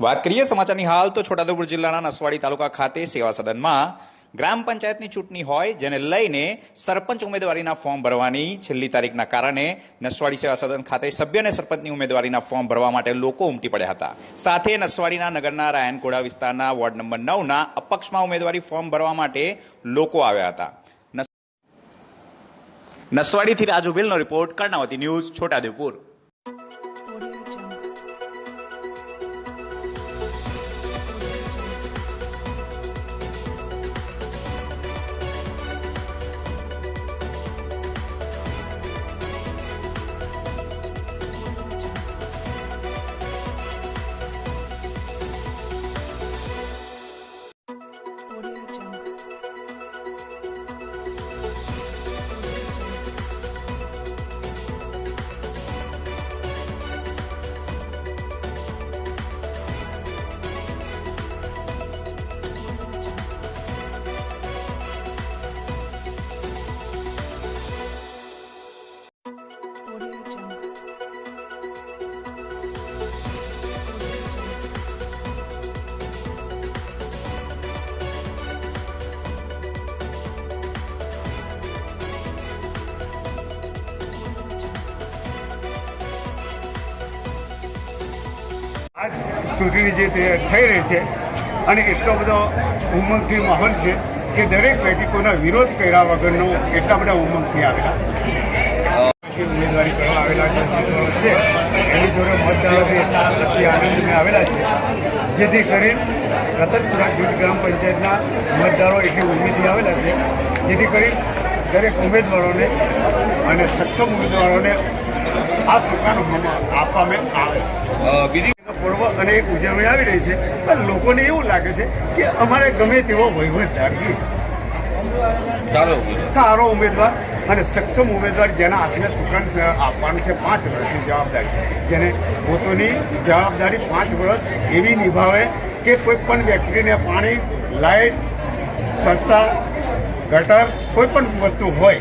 વાત કરીએ સમાચારની હાલ, તો છોટાઉદેપુર જિલ્લાના નસવાડી તાલુકા ખાતે સેવા સદનમાં ગ્રામ પંચાયતની ચૂંટણી હોય, જેને લઈને સરપંચ ઉમેદવારીના ફોર્મ ભરવાની છેલ્લી તારીખના કારણે નસવાડી સેવા સદન ખાતે સભ્ય અને સરપંચની ઉમેદવારીના ફોર્મ ભરવા માટે લોકો ઉમટી પડ્યા હતા. સાથે નસવાડીના નગરના રાયનકોડા વિસ્તારના વોર્ડ નંબર નવના અપક્ષમાં ઉમેદવારી ફોર્મ ભરવા માટે લોકો આવ્યા હતા. નસ- નસવાડીથી રાજુ ભીલનો રિપોર્ટ, કર્ણાવતી ન્યૂઝ, છોટાઉદેપુર. આ ચૂંટણી જે થઈ રહી છે અને એટલો બધો ઉમંગથી માહોલ છે કે દરેક બેઠકોના વિરોધ કર્યા વગરનો એટલા બધા ઉમંગથી આવેલા ઉમેદવારી કરવા આવેલા છે, એની જોડે મતદારો એટલા અતિ આનંદને આવેલા છે, જેથી કરી રતનપુરા જૂથ ગ્રામ પંચાયતના મતદારો એટલી ઉમેદથી આવેલા છે, જેથી કરી દરેક ઉમેદવારોને અને સક્ષમ ઉમેદવારોને આ સુકાન આપવામાં આવે બીજી પર્વ અને એક ઉજવણી આવી રહી છે. પણ લોકોને એવું લાગે છે કે અમારે ગમે તેવો વહીવટ રાખીએ સારો ઉમેદવાર. અને સક્ષમ ઉમેદવાર જેના હાથને સુકાન આપવાનું છે પાંચ વર્ષની જવાબદારી. જેને પોતાની જવાબદારી પાંચ વર્ષ એવી નિભાવે કે કોઈ પણ વ્યક્તિને પાણી લાઇટ સસ્તા ગટર કોઈ પણ વસ્તુ હોય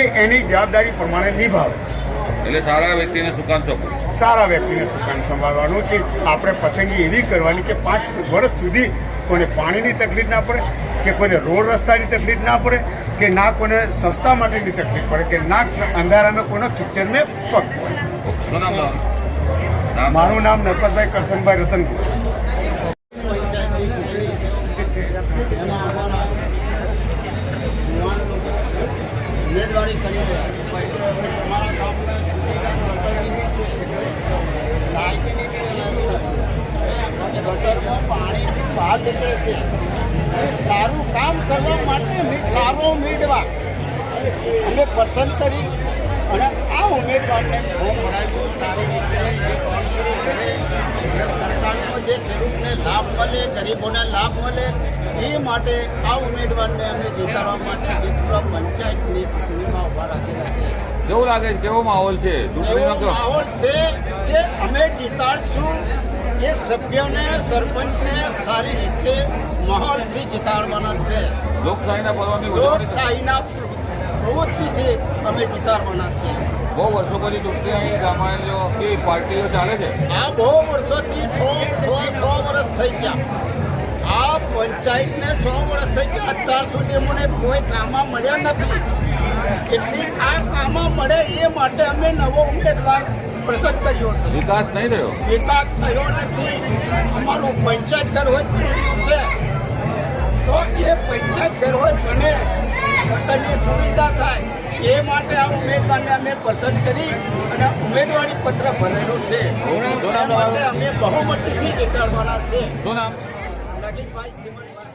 એ એની જવાબદારી પ્રમાણે નિભાવે. એટલે સારા વ્યક્તિને સુકાન સોંપવું સારા વ્યક્તિને સુકાન સંભાળવાનું કે આપણે પસંદગી એવી કરવાની કે પાંચ વર્ષ સુધી કોઈને પાણીની તકલીફ ના પડે કે કોઈને રોડ રસ્તાની તકલીફ ના પડે કે ના કોઈને સસ્તા માટેની તકલીફ પડે કે ના અંધારામાં કોઈનો કિચનને પગ પડે મારું નામ નરપતભાઈ કરશનભાઈ રતનપુર એમાં અમારા યુવાન લોકો ઉમેદવારી કરી રહ્યા છે અમારા ગામના સુવિધા ગટરની બી છે લાઇટની બી વ્યવસ્થા છે ગટરમાં પાણીથી બહાર નીકળે છે એ સારું કામ કરવા માટે મેં સારો ઉમેદવાર. અમે પસંદ કરી અને આ ઉમેદવારને ફોર્મ ભરાવ્યું. સારી રીતે સરકારનો જે ખેડૂતને લાભ મળે ગરીબોને લાભ મળે એ માટે આ ઉમેદવારને અમે જીતાડવા માટે જેટલા પંચાયતની ચૂંટણીમાં ઊભા રાખેલા છે કેવું લાગે છે? કેવો માહોલ છે? માહોલ છે કે અમે જીતાડશું? એ સભ્યોને સરપંચને સારી રીતે માહોલથી જીતાડવાના છે. લોકશાહીના પર્વની લોકશાહીના પ્રવૃત્તિથી અમે જીતાડવાના છે. બહુ વર્ષો પછી ચૂંટણી અહીં સામાન્ય એ પાર્ટીઓ ચાલે છે. આ બહુ વર્ષોથી છ છ છ વર્ષ થઈ ગયા. આ પંચાયતને છ વર્ષ થઈ ગયા. અત્યાર સુધી મને કોઈ કામમાં મળ્યા નથી. એટલે આ કામમાં મળે એ માટે અમે નવો ઉમેદવાર પસંદ કર્યો છે. વિકાસ નહીં રહ્યો? વિકાસ થયો નથી. અમારું પંચાયત ઘર હોય બનેલું છે. તો એ પંચાયત ઘર હોય બને. ગટરની સુવિધા થાય. એ માટે આ ઉમેદવારને અમે પસંદ કરી અને ઉમેદવારી પત્ર ભરેલું છે. માટે અમે બહુમતીથી જીતાડવાના છે. નજીકભાઈ ચીમનભાઈ.